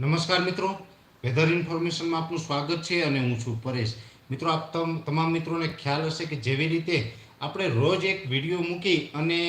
નમસ્કાર મિત્રો. વેધર ઇન્ફોર્મેશનમાં આપનું સ્વાગત છે અને હું છું પરેશ. મિત્રો, આપ તમ, તમામ મિત્રોને ખ્યાલ હશે કે જેવી રીતે આપણે રોજ એક વીડિયો મૂકી અને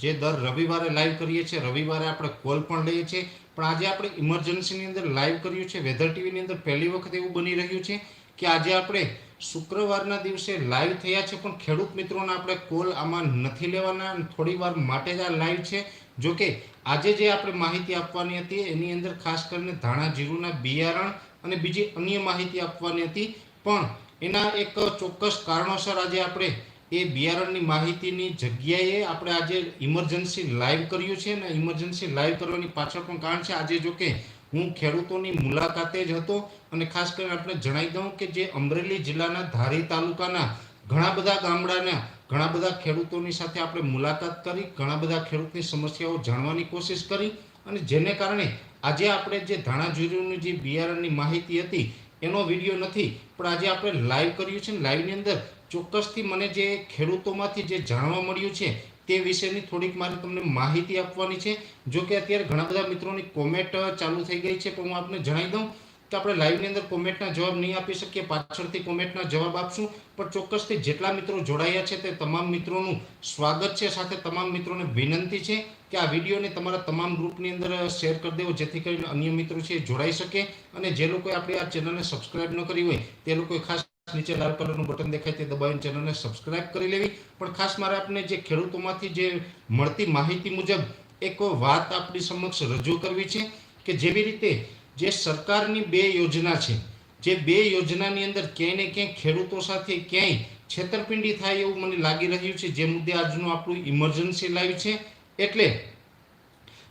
જે દર રવિવારે લાઈવ કરીએ છીએ, રવિવારે આપણે કોલ પણ લઈએ છીએ. પણ આજે આપણે ઇમરજન્સીની અંદર લાઈવ કર્યું છે. વેધર ટીવીની અંદર પહેલી વખત એવું બની રહ્યું છે કે આજે આપણે શુક્રવારના દિવસે લાઈવ થયા છે. પણ ખેડૂત મિત્રોને આપણે કોલ આમાં નથી લેવાના. થોડી વાર માટે જ આ લાઈવ છે. જો કે આજે જે આપણે માહિતી આપવાની હતી, એની અંદર ખાસ કરીને ધાણા જીરુંના બિયારણ અને બીજી અન્ય માહિતી આપવાની હતી. પણ એના એક ચોક્કસ કારણોસર આજે આપણે એ બિયારણની માહિતીની જગ્યાએ આપણે આજે ઇમરજન્સી લાઈવ કર્યું છે અને ઇમરજન્સી લાઈવ કરવાની પાછળ પણ કારણ છે, આજે જો કે હું ખેડૂતોની મુલાકાતે જ હતો અને ખાસ કરીને આપણે જણાવી દઉં કે જે અમરેલી જિલ્લાના ધારી તાલુકાના ઘણા બધા ગામડાના ઘણા બધા ખેડૂતોની સાથે આપણે મુલાકાત કરી, ઘણા બધા ખેડૂતની સમસ્યાઓ જાણવાની કોશિશ કરી અને જેને કારણે આજે આપણે જે ધાણા જીરુની જે બિયારણની માહિતી હતી, એનો વીડિયો નથી, પણ આજે આપણે લાઈવ કર્યું છે લાઈવની અંદર ચોક્કસથી મને જે ખેડૂતોમાંથી જે જાણવા મળ્યું છે, તે વિશેની થોડીક મારે તમને માહિતી આપવાની છે. જો કે અત્યારે ઘણા બધા મિત્રોની કોમેન્ટ ચાલુ થઈ ગઈ છે, પણ હું આપને જણાવી દઉં કે આપણે લાઈવની અંદર કોમેન્ટના જવાબ નહીં આપી શકીએ, પાછળથી કોમેન્ટના જવાબ આપશું. પણ ચોક્કસથી જેટલા મિત્રો જોડાયા છે તે તમામ મિત્રોનું સ્વાગત છે. સાથે તમામ મિત્રોને વિનંતી છે કે આ વિડીયોને તમારા તમામ ગ્રુપની અંદર શેર કરી દેવો, જેથી કરીને અન્ય મિત્રો છે જોડાઈ શકે. અને જે લોકોએ આપણે આ ચેનલને સબસ્ક્રાઇબ ન કરી હોય, તે લોકોએ ખાસ નીચે લાલ કલરનું બટન દેખાય તે દબાવીને ચેનલને સબસ્ક્રાઇબ કરી લેવી. પણ ખાસ મારે આપણે જે ખેડૂતોમાંથી જે મળતી માહિતી મુજબ એક વાત આપણી સમક્ષ રજૂ કરવી છે કે જેવી રીતે જે સરકારની બે યોજના છે, જે બે યોજનાની અંદર ક્યાંય ને ક્યાંય ખેડૂતો સાથે ક્યાંય છેતરપિંડી થાય એવું મને લાગી રહ્યું છે, જે મુદ્દે આજનું આપણું ઇમરજન્સી લાઈવ છે. એટલે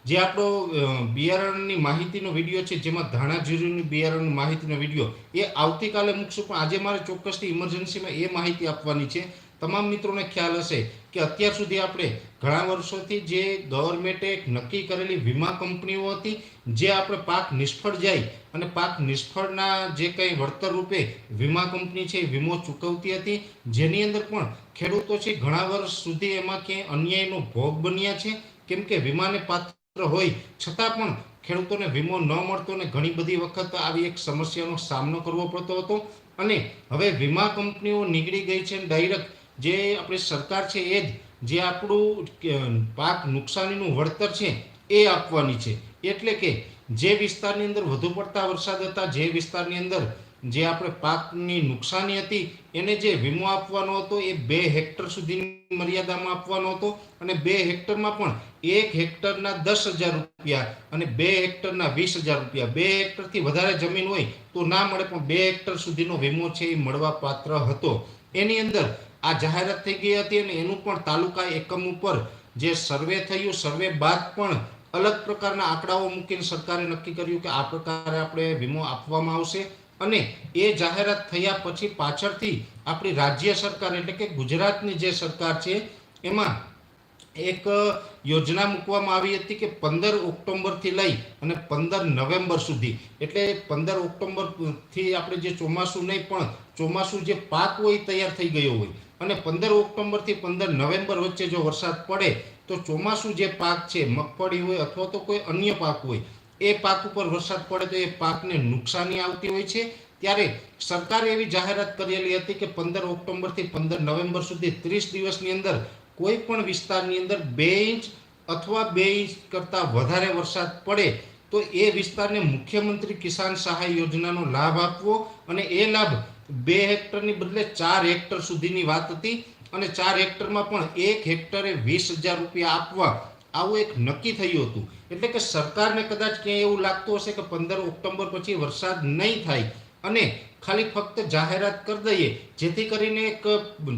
જે આપણો બિયારણની માહિતીનો વીડિયો છે, જેમાં ધાણા જીરુંની બિયારણની માહિતીનો વીડિયો, એ આવતીકાલે મૂકશું, પણ આજે મારે ચોક્કસથી ઇમરજન્સીમાં એ માહિતી આપવાની છે. તમામ મિત્રોને ખ્યાલ હશે કે અત્યાર સુધી આપણે ઘણા વર્ષોથી જે ગવર્મેન્ટે એક નક્કી કરેલી વીમા કંપનીઓ હતી, જે આપણે પાક નિષ્ફળ જાય અને પાક નિષ્ફળના જે કંઈ વળતર રૂપે વીમા કંપની છે વીમો ચૂકવતી હતી, જેની અંદર પણ ખેડૂતો છે ઘણા વર્ષ સુધી એમાં ક્યાંય અન્યાયનો ભોગ બન્યા છે. કેમ કે વીમાને પાત્ર હોય, છતાં પણ ખેડૂતોને વીમો ન મળતો અને ઘણી બધી વખત આવી એક સમસ્યાનો સામનો કરવો પડતો હતો. અને હવે વીમા કંપનીઓ નીકળી ગઈ છે ડાયરેક્ટ જે આપણે સરકાર છે એ જ, જે આપણું પાક નુકસાનીનું વળતર છે, એ આપવાની છે. એટલે કે જે વિસ્તારની અંદર વધુ પડતા વરસાદ હતા, જે વિસ્તારની અંદર જે આપણે પાકની નુકસાની હતી, એને જે વીમો આપવાનો હતો, એ બે હેક્ટર સુધીની મર્યાદામાં આપવાનો હતો અને બે હેક્ટરમાં પણ એક હેક્ટરના દસ હજાર રૂપિયા અને બે હેક્ટરના વીસ હજાર રૂપિયા. બે હેક્ટરથી વધારે જમીન હોય તો ના મળે, પણ બે હેક્ટર સુધીનો વીમો છે એ મળવા પાત્ર હતો. એની અંદર આ જાહેરાત થઈ ગઈ હતી અને એનું પણ તાલુકા એકમ ઉપર જે સર્વે થયું, સર્વે બાદ પણ અલગ પ્રકારના આંકડાઓ મૂકીને સરકારે નક્કી કર્યું કે આ પ્રકારે આપણે વીમો આપવામાં આવશે. અને એ જાહેરાત થયા પછી પાછળથી આપણી રાજ્ય સરકાર એટલે કે ગુજરાતની જે સરકાર છે, એમાં એક યોજના મૂકવામાં આવી હતી કે પંદર ઓક્ટોબરથી લઈ અને પંદર નવેમ્બર સુધી. એટલે પંદર ઓક્ટોબરથી આપણે જે ચોમાસું નહીં પણ ચોમાસું જે પાક હોય તૈયાર થઈ ગયો હોય. અને પંદર ઓક્ટોબરથી પંદર નવેમ્બર વચ્ચે જો વરસાદ પડે તો ચોમાસું જે પાક છે, મગફળી હોય અથવા તો કોઈ અન્ય પાક હોય, એ પાક ઉપર વરસાદ પડે તો એ પાકને નુકસાની આવતી હોય છે. ત્યારે સરકારે એવી જાહેરાત કરેલી હતી કે પંદર ઓક્ટોબરથી પંદર નવેમ્બર સુધી ત્રીસ દિવસની અંદર કોઈ પણ વિસ્તારની અંદર બે ઇંચ અથવા બે ઇંચ કરતાં વધારે વરસાદ પડે તો એ વિસ્તારને મુખ્યમંત્રી કિસાન સહાય યોજનાનો લાભ આપવો અને એ લાભ બે હેક્ટરની બદલે ચાર હેક્ટર સુધીની વાત હતી અને ચાર હેક્ટરમાં પણ એક હેક્ટરે વીસ હજાર રૂપિયા આપવા આવું એક નક્કી થયું હતું. એટલે કે સરકારને કદાચ ક્યાંય એવું લાગતું હશે કે પંદર ઓક્ટોબર પછી વરસાદ નહીં થાય અને ખાલી ફક્ત જાહેરાત કરી દઈએ, જેથી કરીને એક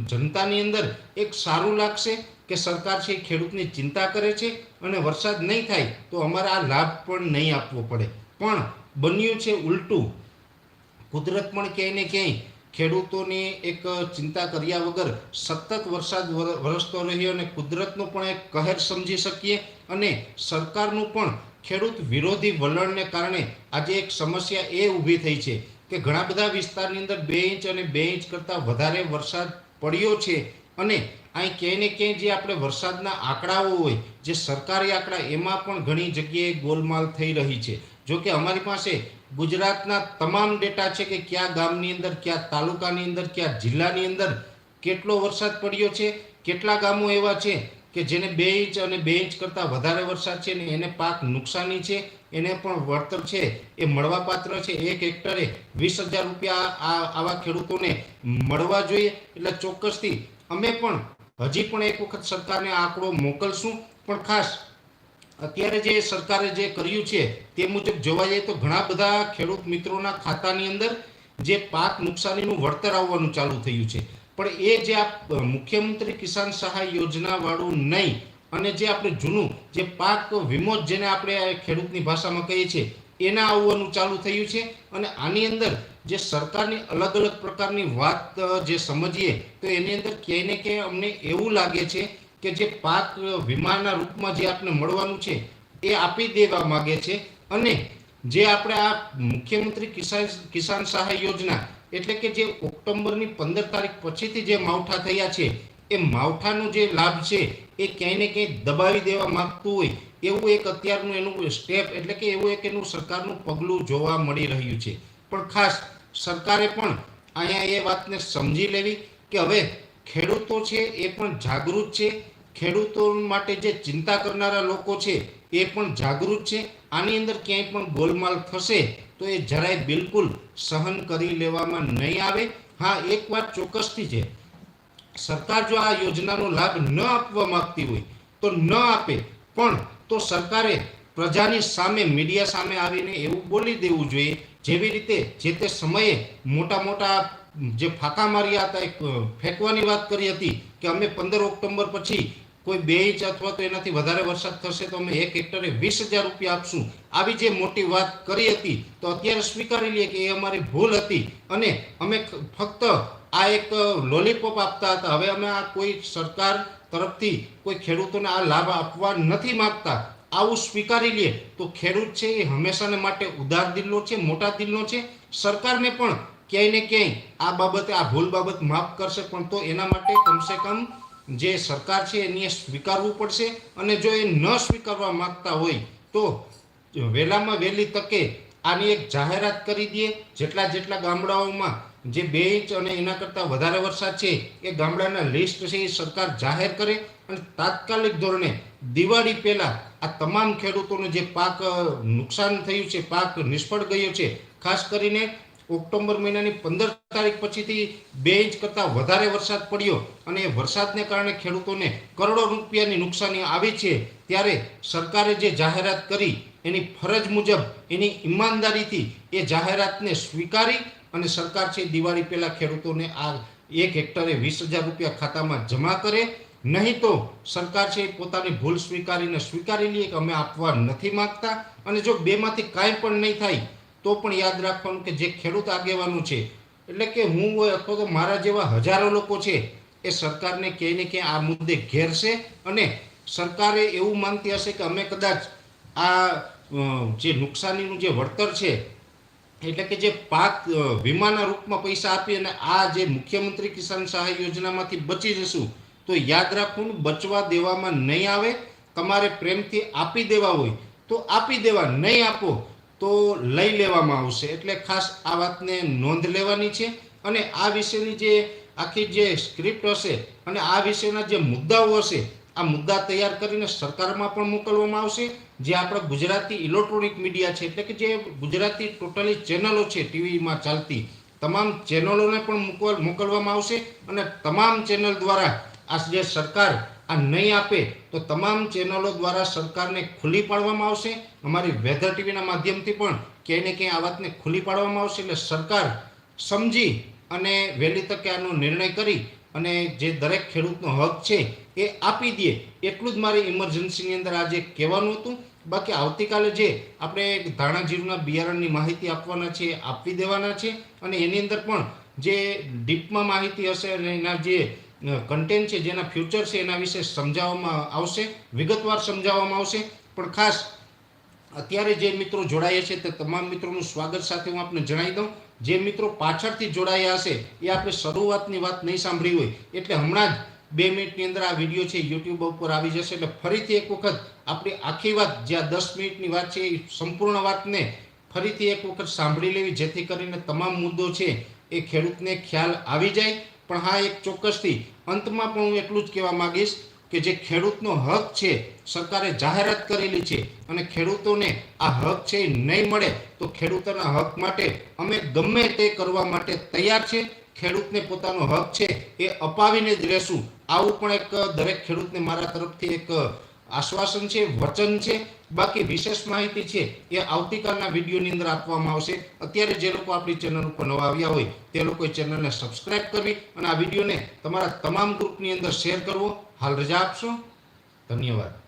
જનતાની અંદર એક સારું લાગશે કે સરકાર છે ખેડૂતની ચિંતા કરે છે અને વરસાદ નહીં થાય તો અમારે આ લાભ પણ નહીં આપવો પડે. પણ બન્યું છે ઉલટું. કુદરત પણ ક્યાંય ને ક્યાંય ખેડૂતોની એક ચિંતા કર્યા વગર સતત વરસાદ વરસતો રહ્યો અને કુદરતનો પણ એક કહેર સમજી શકીએ અને સરકારનું પણ ખેડૂત વિરોધી વલણને કારણે આજે એક સમસ્યા એ ઊભી થઈ છે કે ઘણા બધા વિસ્તારની અંદર બે ઇંચ અને બે ઇંચ કરતાં વધારે વરસાદ પડ્યો છે અને અહીં ક્યાંય ને ક્યાંય જે આપણે વરસાદના આંકડાઓ હોય, જે સરકારી આંકડા, એમાં પણ ઘણી જગ્યાએ ગોલમાલ થઈ રહી છે. જો કે અમારી પાસે ગુજરાતના તમામ ડેટા છે કે કયા ગામની અંદર, કયા તાલુકાની અંદર, કયા જિલ્લાની અંદર કેટલો વરસાદ પડ્યો છે, કેટલા ગામો એવા છે કે જેને બે ઇંચ અને બે ઇંચ કરતાં વધારે વરસાદ છે ને એને પાક નુકસાની છે, એને પણ વળતર છે, એ મળવાપાત્ર છે. એક હેક્ટરે વીસ હજાર રૂપિયા આવા ખેડૂતોને મળવા જોઈએ. એટલે ચોક્કસથી અમે પણ, હજી પણ એક વખત સરકારને આંકડો મોકલશું. પણ ખાસ અત્યારે જે સરકારે જે કર્યું છે તે મુજબ જોવા જઈએ તો ઘણા બધા ખેડૂત મિત્રોના ખાતાની અંદર જે પાક નુકસાનીનું વળતર આવવાનું ચાલુ થયું છે. પણ એ જે આ મુખ્યમંત્રી કિસાન સહાય યોજનાવાળું નહીં અને જે આપણે જૂનું જે પાક વીમો જેને આપણે ખેડૂતની ભાષામાં કહીએ છીએ, એના આવવાનું ચાલુ થયું છે અને આની અંદર જે સરકારની અલગ અલગ પ્રકારની વાત જે સમજીએ તો એની અંદર ક્યાંય ને ક્યાંય અમને એવું લાગે છે કે જે પાક વીમાના રૂપમાં જે આપને મળવાનું છે, એ આપી દેવા માગે છે. અને જે આપણે આ મુખ્યમંત્રી કિસાન કિસાન સહાય યોજના, એટલે કે જે ઓક્ટોબરની પંદર તારીખ પછીથી જે માવઠા થયા છે, એ માવઠાનો જે લાભ છે, એ ક્યાંય ને ક્યાંય દબાવી દેવા માગતું હોય, એવું એક અત્યારનું એનું સ્ટેપ, એટલે કે એવું એક એનું સરકારનું પગલું જોવા મળી રહ્યું છે. પણ ખાસ સરકારે પણ અહીંયા એ વાતને સમજી લેવી કે હવે ખેડૂતો છે એ પણ જાગૃત છે. ખેડૂતો માટે જે ચિંતા કરનારા લોકો છે એ પણ જાગૃત છે. આની અંદર ક્યાંય પણ ગોલમાલ થશે તો એ જરાય બિલકુલ સહન કરી લેવામાં નહીં આવે. હા, એક વાત ચોક્કસથી છે. સરકાર જો આ યોજનાનો લાભ ન આપવા માંગતી હોય તો ન આપે, પણ તો સરકારે પ્રજાની સામે, મીડિયા સામે આવીને એવું બોલી દેવું જોઈએ. જેવી રીતે જે તે સમયે મોટા મોટા જે ફાંકા માર્યા હતા, એક ફેંકવાની વાત કરી હતી કે અમે પંદર ઓક્ટોબર પછી કોઈ બે ઇંચ અથવા તો એનાથી વધારે વરસાદ થશે તો અમે એક હેક્ટરે વીસ હજાર રૂપિયા આપશું. આવી જે મોટી વાત કરી હતી, તો અત્યારે સ્વીકારી લઈએ કે એ અમારી ભૂલ હતી અને અમે ફક્ત આ એક લોલીપોપ આપતા હતા. હવે અમે આ કોઈ સરકાર તરફથી કોઈ ખેડૂતોને આ લાભ આપવા નથી માગતા. આવું સ્વીકારી લઈએ તો ખેડૂત છે એ હંમેશાને માટે ઉદાર દિલનો છે, મોટા દિલનો છે. સરકારને પણ ક્યાંય ને ક્યાંય આ બાબતે, આ ભૂલ બાબત માફ કરશે, પણ તો એના માટે કમસે કમ જે સરકાર છે એને સ્વીકારવું પડશે અને જો એ ન સ્વીકારવા માંગતા હોય તો વહેલામાં વહેલી તકે આની એક જાહેરાત કરી દઈએ જેટલા જેટલા ગામડાઓમાં જે બે ઇંચ અને એના કરતાં વધારે વરસાદ છે, એ ગામડાના લિસ્ટ છે એ સરકાર જાહેર કરે અને તાત્કાલિક ધોરણે દિવાળી પહેલાં આ તમામ ખેડૂતોને જે પાક નુકસાન થયું છે, પાક નિષ્ફળ ગયો છે, ખાસ કરીને ઓક્ટોબર મહિનાની પંદર તારીખ પછીથી બે ઇંચ કરતાં વધારે વરસાદ પડ્યો અને એ વરસાદને કારણે ખેડૂતોને કરોડો રૂપિયાની નુકસાની આવી છે, ત્યારે સરકારે જે જાહેરાત કરી એની ફરજ મુજબ એની ઈમાનદારીથી એ જાહેરાતને સ્વીકારી અને સરકાર છે દિવાળી પહેલાં ખેડૂતોને આ એક હેક્ટરે વીસ હજાર રૂપિયા ખાતામાં જમા કરે. નહીં તો સરકાર છે એ પોતાની ભૂલ સ્વીકારીને સ્વીકારી લઈએ કે અમે આપવા નથી માંગતા. અને જો બેમાંથી કાંઈ પણ નહીં થાય તો પણ યાદ રાખવાનું કે જે ખેડૂત આગેવાનો છે, એટલે કે હું હોય અથવા તો મારા જેવા હજારો લોકો છે, એ સરકારને ક્યાંય ને ક્યાંય આ મુદ્દે ઘેરશે અને સરકારે એવું માનતી હશે કે અમે કદાચ આ જે નુકસાનીનું જે વળતર છે, એટલે કે જે પાક વીમાના રૂપમાં પૈસા આપી અને આ જે મુખ્યમંત્રી કિસાન સહાય યોજનામાંથી બચી જશું, તો યાદ રાખવું બચવા દેવામાં નહીં આવે, તમારે પ્રેમથી આપી દેવા હોય, તો આપી દેવા નહીં આપો તો લઈ લેવામાં આવશે. એટલે ખાસ આ વાતને નોંધ લેવાની છે અને આ વિશેની જે આખી જે સ્ક્રિપ્ટ હશે અને આ વિશેના જે મુદ્દાઓ હશે, આ મુદ્દા તૈયાર કરીને સરકારમાં પણ મોકલવામાં આવશે. જે આપણા ગુજરાતી ઇલેક્ટ્રોનિક મીડિયા છે, એટલે કે જે ગુજરાતી ટોટલી ચેનલો છે ટીવીમાં ચાલતી, તમામ ચેનલોને પણ મોકલ મોકલવામાં આવશે અને તમામ ચેનલ દ્વારા આ જે સરકાર આ નહીં આપે તો તમામ ચેનલો દ્વારા સરકારને ખુલ્લી પાડવામાં આવશે. અમારી વેધર ટીવીના માધ્યમથી પણ ક્યાંય ને ક્યાંય આ વાતને ખુલ્લી પાડવામાં આવશે એટલે સરકાર સમજી અને વહેલી તકે આનો નિર્ણય કરી અને જે દરેક ખેડૂતનો હક છે એ આપી દે. એટલું જ મારે ઇમરજન્સીની અંદર આજે કહેવાનું હતું. બાકી આવતીકાલે જે આપણે ધાણા જીરુના બિયારણની માહિતી આપવાના છે એ આપી દેવાના છે. અને એની અંદર પણ જે ડીપમાં માહિતી હશે અને એના જે કન્ટેન્ટ છે, જેના ફ્યુચર છે, એના વિશે સમજાવવામાં આવશે, વિગતવાર સમજાવવામાં આવશે. પણ ખાસ, અત્યારે જે મિત્રો જોડાયા છે, તે તમામ મિત્રોનું સ્વાગત સાથે હું આપને જણાવી દઉં. જે મિત્રો પાછળથી જોડાયા હશે, એ આપણે શરૂઆતની વાત નહીં સાંભળી હોય, એટલે હમણાં જ બે મિનિટની અંદર આ વીડિયો છે યુટ્યુબ ઉપર આવી જશે, એટલે ફરીથી એક વખત આપણી આખી વાત, જે આ દસ મિનિટની વાત છે, એ સંપૂર્ણ વાતને ફરીથી એક વખત સાંભળી લેવી, જેથી કરીને તમામ મુદ્દો છે, એ ખેડૂતને ખ્યાલ આવી જાય. પણ હા, એક ચોક્કસથી અંતમાં પણ હું એટલું જ કહેવા માંગીશ કે જે ખેડૂતનો હક છે, સરકારે જાહેરાત કરેલી છે અને ખેડૂતોને આ હક છે નહીં મળે, તો ખેડૂતોના હક માટે અમે ગમે તે કરવા માટે તૈયાર છે. ખેડૂતને પોતાનો હક છે એ અપાવીને જ રહેશું. આવું પણ એક દરેક ખેડૂતને મારા તરફથી એક આશ્વાસન છે, વચન છે, બાકી વિશેષ માહિતી છે એ આવતીકાલના વિડીયોની અંદર આપવામાં આવશે. અત્યારે જે લોકો આપણી ચેનલ ઉપર નવા આવ્યા હોય, તે લોકોએ ચેનલને સબસ્ક્રાઇબ કરવી અને આ વિડીયોને તમારા તમામ ગ્રુપની અંદર શેર કરવો. હાલ રજા આપશો. ધન્યવાદ.